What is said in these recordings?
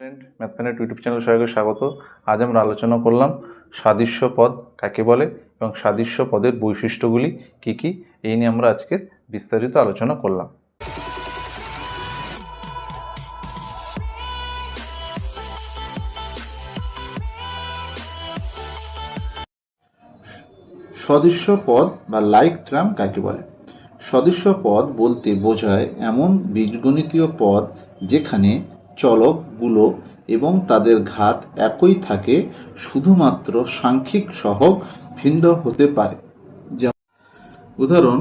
Friend mathematic YouTube channel সবাইকে স্বাগত। আজ আমরা আলোচনা করলাম সাদৃশ্য পদ কাকে বলে এবং সাদৃশ্য পদের বৈশিষ্ট্যগুলি কি কি, এই নিয়ে আমরা আজকে বিস্তারিত আলোচনা করলাম। সদৃশ্য পদ বা লাইক ট্রাম কাকে বলে? সদৃশ্য পদ বলতে বোঝায় এমন বীজগণিতীয় পদ যেখানে চলকগুলো এবং তাদের ঘাত একই থাকে, শুধুমাত্র সাংখ্যিক সহগ ভিন্ন হতে পারে। যেমন, উদাহরণ,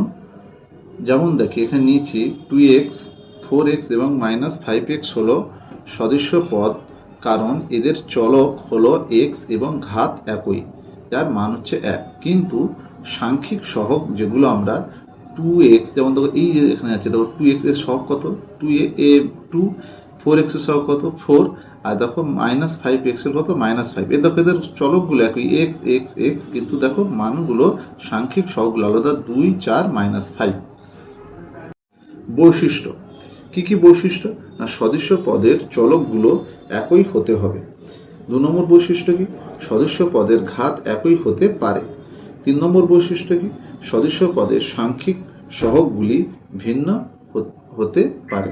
যেমন দেখি, এখানে নিয়েছি টু এক্স ফোর এক্স এবং মাইনাস ফাইভ এক্স হলো সদৃশ্য পদ, কারণ এদের চলক হলো এক্স এবং ঘাত একই, যার মান হচ্ছে এক। কিন্তু সাংখ্যিক সহগ যেগুলো আমরা টু এক্স যেমন দেখো এই যে এখানে আছে, দেখো টু এক্সের কত? টু এ টু ফোর এক্স সহগ কত? ফোর আর দেখো মাইনাস ফাইভ এক্সের কত? মাইনাস ফাইভ এ দেখো, এদের চলকগুলো একই। এক্স এক্স এক্স কিন্তু দেখো, মানগুলো সাংখ্যিক সহগগুলো আলাদা। দুই, চার মাইনাস ফাইভ বৈশিষ্ট্য। কি কি বৈশিষ্ট্য? না সদৃশ্য পদের চলকগুলো একই হতে হবে। দু নম্বর বৈশিষ্ট্য কি? সদস্য পদের ঘাত একই হতে পারে। তিন নম্বর বৈশিষ্ট্য কি? সদস্য পদের সাংখ্যিক সহগগুলি ভিন্ন হতে পারে।